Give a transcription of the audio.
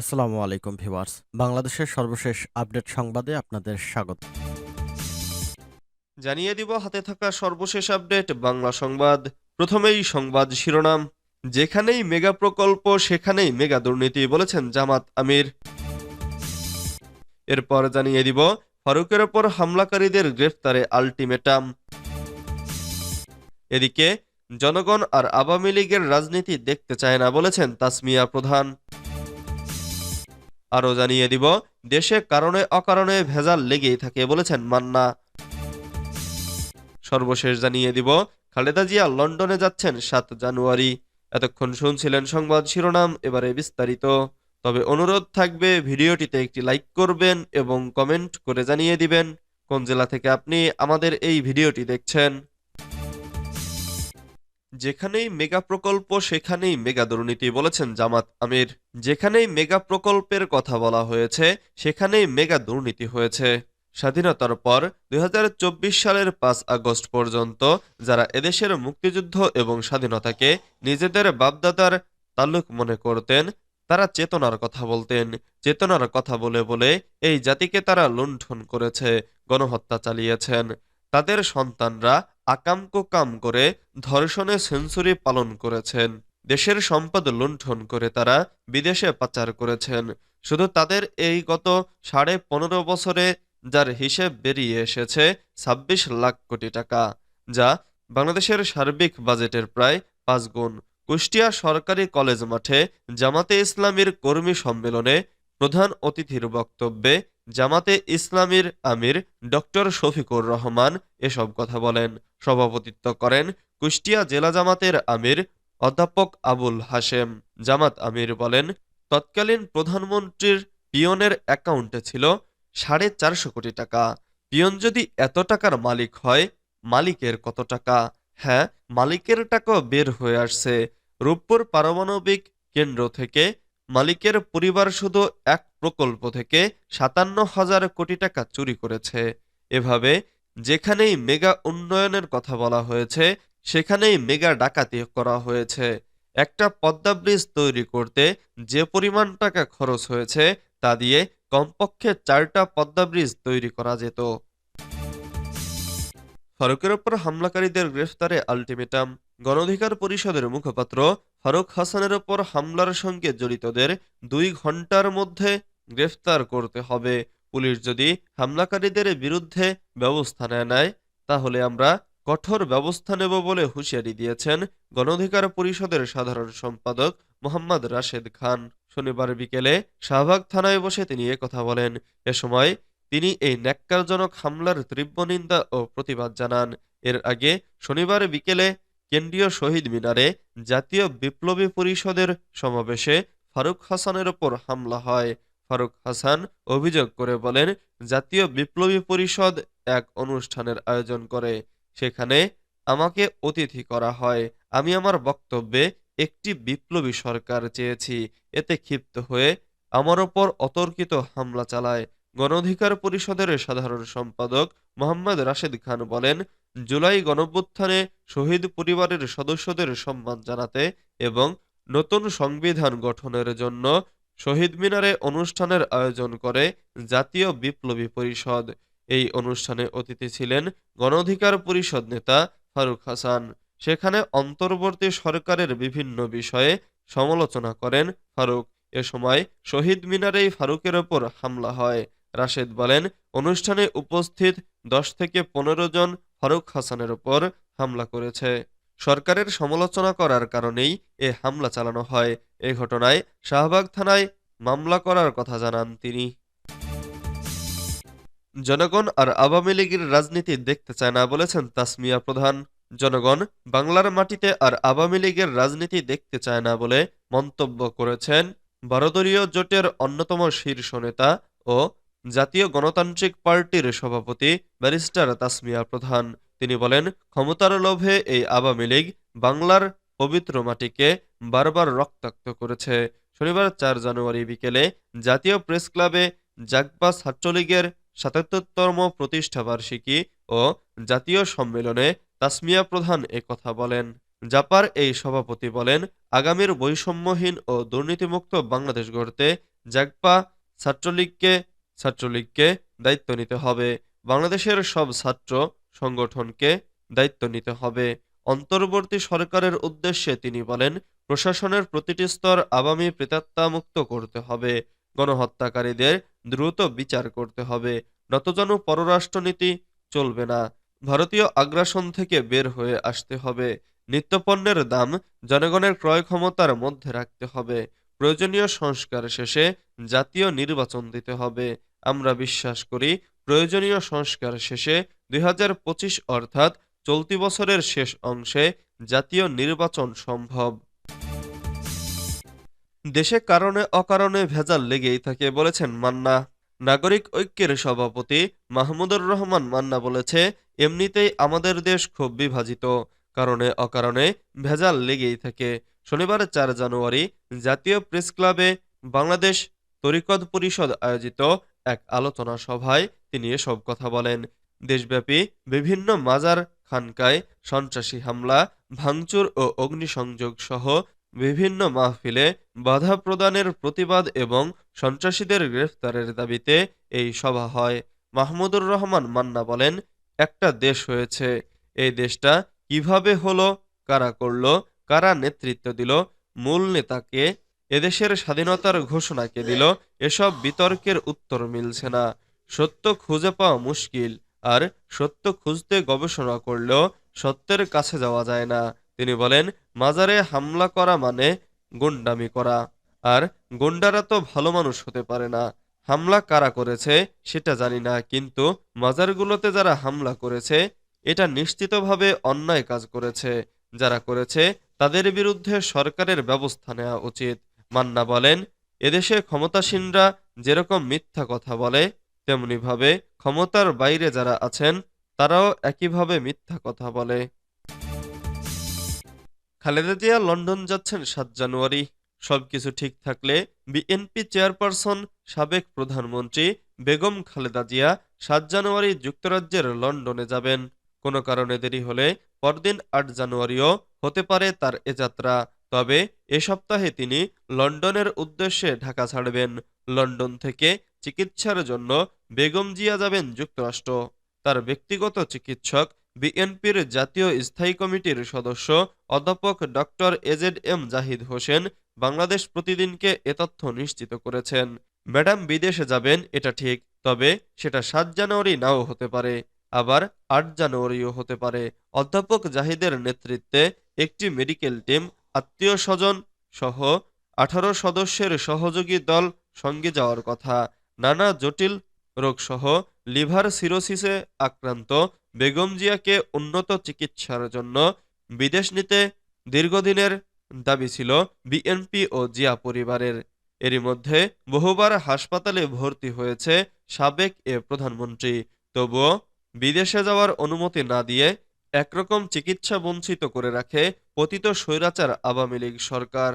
আসসালামু আলাইকুম ভিউয়ার্স। বাংলাদেশের সর্বশেষ আপডেট সংবাদে আপনাদের স্বাগত। জানিয়ে দিব, হাতে থাকা সর্বশেষ আপডেট, বাংলা সংবাদ। প্রথমেই সংবাদ শিরোনাম। যেখানেই মেগা প্রকল্প, সেখানেই মেগা দুর্নীতি, বলেছেন জামাত আমির। এরপর জানিয়ে দিব, ফারুকের ওপর হামলাকারীদের গ্রেফতারে আলটিমেটাম। এদিকে, জনগণ আর আওয়ামী লীগের রাজনীতি দেখতে চায় না, বলেছেন তাসমিয়া প্রধান। আরও জানিয়ে দিব, দেশে কারণে অকারণে ভেজাল লেগেই থাকে বলেছেন মান্না। সর্বশেষ জানিয়ে দিব, খালেদা জিয়া লন্ডনে যাচ্ছেন সাত জানুয়ারি। এতক্ষণ শুনছিলেন সংবাদ শিরোনাম, এবারে বিস্তারিত। তবে অনুরোধ থাকবে, ভিডিওটিতে একটি লাইক করবেন এবং কমেন্ট করে জানিয়ে দিবেন, কোন জেলা থেকে আপনি আমাদের এই ভিডিওটি দেখছেন। যেখানেই মেগা প্রকল্প, সেখানেই মেগা দুর্নীতি বলেছেন জামাত আমির। যেখানেই মেগা প্রকল্পের কথা বলা হয়েছে, সেখানেই মেগা দুর্নীতি হয়েছে। স্বাধীনতার পর দু হাজার চব্বিশ সালের পাঁচ আগস্ট পর্যন্ত যারা এদেশের মুক্তিযুদ্ধ এবং স্বাধীনতাকে নিজেদের বাপদাদার তালুক মনে করতেন, তারা চেতনার কথা বলতেন। চেতনার কথা বলে বলে এই জাতিকে তারা লুণ্ঠন করেছে, গণহত্যা চালিয়েছেন। তাদের সন্তানরা আকাম কুকাম করে ধর্ষণে সেঞ্চুরি পালন করেছেন। দেশের সম্পদ লুণ্ঠন করে তারা বিদেশে পাচার করেছেন। শুধু তাদের এই গত সাড়ে পনেরো বছরে যার হিসেব বেরিয়ে এসেছে ছাব্বিশ লাখ কোটি টাকা, যা বাংলাদেশের সার্বিক বাজেটের প্রায় পাঁচ গুণ। কুষ্টিয়া সরকারি কলেজ মাঠে জামাতে ইসলামীর কর্মী সম্মেলনে প্রধান অতিথির বক্তব্যে জামাতে ইসলামীর আমির ডক্টর শফিকুর রহমান এসব কথা বলেন। সভাপতিত্ব করেন কুষ্টিয়া জেলা জামাতের আমির অধ্যাপক আবুল হাশেম। জামাত আমির বলেন, তৎকালীন প্রধানমন্ত্রীর পিয়নের অ্যাকাউন্টে ছিল সাড়ে চারশো কোটি টাকা। পিয়ন যদি এত টাকার মালিক হয়, মালিকের কত টাকা? হ্যাঁ মালিকের টাকাও বের হয়ে আসছে। রূপপুর পারমাণবিক কেন্দ্র থেকে মালিকের পরিবার শুধু এক প্রকল্প থেকে সাতান্ন হাজার কোটি টাকা চুরি করেছে। এভাবে যেখানেই মেগা উন্নয়নের কথা বলা হয়েছে, সেখানেই মেগা ডাকাতি করা হয়েছে। একটা পদ্মা ব্রিজ তৈরি করতে যে পরিমাণ টাকা খরচ হয়েছে, তা দিয়ে কমপক্ষে চারটা পদ্মা ব্রিজ তৈরি করা যেত। ফারুকের ওপর হামলাকারীদের গ্রেফতারে আলটিমেটাম। গণঅধিকার পরিষদের মুখপাত্র ফারুক হাসানের ওপর হামলার সঙ্গে জড়িতদের দুই ঘণ্টার মধ্যে গ্রেফতার করতে হবে। পুলিশ যদি হামলাকারীদের বিরুদ্ধে ব্যবস্থা নেয় নেয় তাহলে আমরা কঠোর ব্যবস্থা নেব বলে হুঁশিয়ারি দিয়েছেন গণঅধিকার পরিষদের সাধারণ সম্পাদক মোহাম্মদ রাশেদ খান। শনিবার বিকেলে শাহবাগ থানায় বসে তিনি কথা বলেন। এ সময় তিনি এই ন্যাক্কারজনক হামলার তীব্র নিন্দা ও প্রতিবাদ জানান। এর আগে শনিবার বিকেলে কেন্দ্রীয় শহীদ মিনারে জাতীয় বিপ্লবী পরিষদের সমাবেশে ফারুক হাসানের ওপর হামলা হয়। ফারুক হাসান অভিযোগ করে বলেন, জাতীয় বিপ্লবী পরিষদ এক অনুষ্ঠানের আয়োজন করে। সেখানে আমাকে অতিথি করা হয়। আমি আমার বক্তব্যে একটি বিপ্লবী সরকার চেয়েছি। এতে ক্ষিপ্ত হয়ে আমার ওপর অতর্কিত হামলা চালায়। গণঅধিকার পরিষদের সাধারণ সম্পাদক মোহাম্মদ রাশেদ খান বলেন জুলাই গণভ্যুত্থানে শহীদ পরিবারের সদস্যদের সম্মান জানাতে এবং নতুন সংবিধান গঠনের জন্য শহীদ মিনারে অনুষ্ঠানের আয়োজন করে জাতীয় বিপ্লবী পরিষদ। এই অনুষ্ঠানে অতিথি ছিলেন গণঅধিকার পরিষদ নেতা ফারুক হাসান। সেখানে অন্তর্বর্তী সরকারের বিভিন্ন বিষয়ে সমালোচনা করেন ফারুক। এ সময় শহীদ মিনারেই ফারুকের ওপর হামলা হয়। রাশেদ বলেন, অনুষ্ঠানে উপস্থিত দশ থেকে পনেরো জন ফারুক হাসানের ওপর হামলা করেছে। সরকারের সমালোচনা করার কারণেই এ হামলা চালানো হয়। এ ঘটনায় শাহবাগ থানায় মামলা করার কথা জানান তিনি। জনগণ আর আওয়ামী লীগের রাজনীতি দেখতে চায় না বলেছেন তাসমিয়া প্রধান। জনগণ বাংলার মাটিতে আর আওয়ামী লীগের রাজনীতি দেখতে চায় না বলে মন্তব্য করেছেন। বারোদলীয় জোটের অন্যতম শীর্ষ নেতা ও জাতীয় গণতান্ত্রিক পার্টির সভাপতি ব্যারিস্টার তাসমিয়া প্রধান। তিনি বলেন, ক্ষমতার লোভে এই আওয়ামী লীগ বাংলার পবিত্র মাটিকে বারবার রক্তাক্ত করেছে। শনিবার চার জানুয়ারি বিকেলে জাতীয় প্রেস ক্লাবে জাগবা ছাত্রলীগের সাতাত্তরতম প্রতিষ্ঠাবার্ষিকী ও জাতীয় সম্মেলনে তাসমিয়া প্রধান কথা বলেন। জাপার এই সভাপতি বলেন, আগামীর বৈষম্যহীন ও দুর্নীতিমুক্ত বাংলাদেশ গড়তে জাগপা ছাত্রলীগকে ছাত্রলীগকে দায়িত্ব নিতে হবে। বাংলাদেশের সব ছাত্র সংগঠনকে দায়িত্ব নিতে হবে। অন্তর্বর্তী সরকারের উদ্দেশ্যে তিনি বলেন, প্রশাসনের প্রতিটি স্তর আওয়ামী প্রেতাত্মামুক্ত করতে হবে। গণহত্যাকারীদের দ্রুত বিচার করতে হবে। নতজানু পররাষ্ট্রনীতি চলবে না। ভারতীয় আগ্রাসন থেকে বের হয়ে আসতে হবে। নিত্যপণ্যের দাম জনগণের ক্রয় ক্ষমতার মধ্যে রাখতে হবে। প্রয়োজনীয় সংস্কার শেষে জাতীয় নির্বাচন দিতে হবে। আমরা বিশ্বাস করি, প্রয়োজনীয় সংস্কার শেষে দুই হাজার পঁচিশ অর্থাৎ চলতি বছরের শেষ অংশে জাতীয় নির্বাচন সম্ভব। দেশে কারণে অকারণে ভেজাল লেগেই থাকে বলেছেন মান্না। নাগরিক ঐক্যের সভাপতি মাহমুদুর রহমান মান্না বলেছে, এমনিতেই আমাদের দেশ খুব বিভাজিত। কারণে অকারণে ভেজাল লেগেই থাকে। শনিবার চার জানুয়ারি জাতীয় প্রেস ক্লাবে বাংলাদেশ তরিকত পরিষদ আয়োজিত এক আলোচনা সভায় তিনি এসব কথা বলেন। দেশব্যাপী বিভিন্ন মাজার, খানকায় সন্ত্রাসী হামলা, ভাঙচুর ও অগ্নিসংযোগ সহ বিভিন্ন মাহফিলে বাধা প্রদানের প্রতিবাদ এবং সন্ত্রাসীদের গ্রেফতারের দাবিতে এই সভা হয়। মাহমুদুর রহমান মান্না বলেন, একটা দেশ হয়েছে। এই দেশটা কীভাবে হলো, কারা করল কারা নেতৃত্ব দিল, মূল নেতাকে, এদেশের স্বাধীনতার ঘোষণা কে দিল, এসব বিতর্কের উত্তর মিলছে না। সত্য খুঁজে পাওয়া মুশকিল, আর সত্য খুঁজতে গবেষণা করলেও সত্যের কাছে যাওয়া যায় না। তিনি বলেন, মাজারে হামলা করা মানে গুন্ডামি করা, আর গুন্ডারা তো ভালো মানুষ হতে পারে না। হামলা কারা করেছে সেটা জানি না, কিন্তু মাজারগুলোতে যারা হামলা করেছে, এটা নিশ্চিতভাবে অন্যায় কাজ করেছে। যারা করেছে তাদের বিরুদ্ধে সরকারের ব্যবস্থা নেওয়া উচিত। মান্না বলেন, এদেশে ক্ষমতাসীনরা যেরকম মিথ্যা কথা বলে, তেমনিভাবে ক্ষমতার বাইরে যারা আছেন, তারাও একইভাবে মিথ্যা কথা বলে। খালেদা জিয়া লন্ডন যাচ্ছেন সাত জানুয়ারি। সবকিছু ঠিক থাকলে বিএনপি চেয়ারপারসন, সাবেক প্রধানমন্ত্রী বেগম খালেদা জিয়া সাত জানুয়ারি যুক্তরাজ্যের লন্ডনে যাবেন। কোনো কারণে দেরি হলে পরদিন আট জানুয়ারিও হতে পারে তার এ যাত্রা। তবে এ সপ্তাহে তিনি লন্ডনের উদ্দেশ্যে ঢাকা ছাড়বেন। লন্ডন থেকে চিকিৎসার জন্য বেগম জিয়া যাবেন যুক্তরাষ্ট্র। তার ব্যক্তিগত চিকিৎসক বিএনপির জাতীয় স্থায়ী কমিটির সদস্য অধ্যাপক doctor A Z M Zahid Hossain Bangladesh প্রতিদিনকে এ তথ্য নিশ্চিত করেছেন। ম্যাডাম বিদেশে যাবেন, এটা ঠিক, তবে সেটা সাত জানুয়ারি নাও হতে পারে। আবার আট জানুয়ারিও হতে পারে। অধ্যাপক জাহিদের নেতৃত্বে একটি মেডিকেল টিম, আত্মীয় স্বজন সহ আঠারো সদস্যের সহযোগী দল সঙ্গে যাওয়ার কথা। নানা জটিল রোগসহ লিভার সিরোসিসে আক্রান্ত বেগম জিয়াকে উন্নত চিকিৎসার জন্য বিদেশ নিতে দীর্ঘদিনের দাবি ছিল বিএনপি ও জিয়া পরিবারের। এরই মধ্যে বহুবার হাসপাতালে ভর্তি হয়েছে সাবেক এ প্রধানমন্ত্রী। তবুও বিদেশে যাওয়ার অনুমতি না দিয়ে একরকম চিকিৎসা বঞ্চিত করে রাখে পতিত স্বৈরাচার আওয়ামী লীগ সরকার।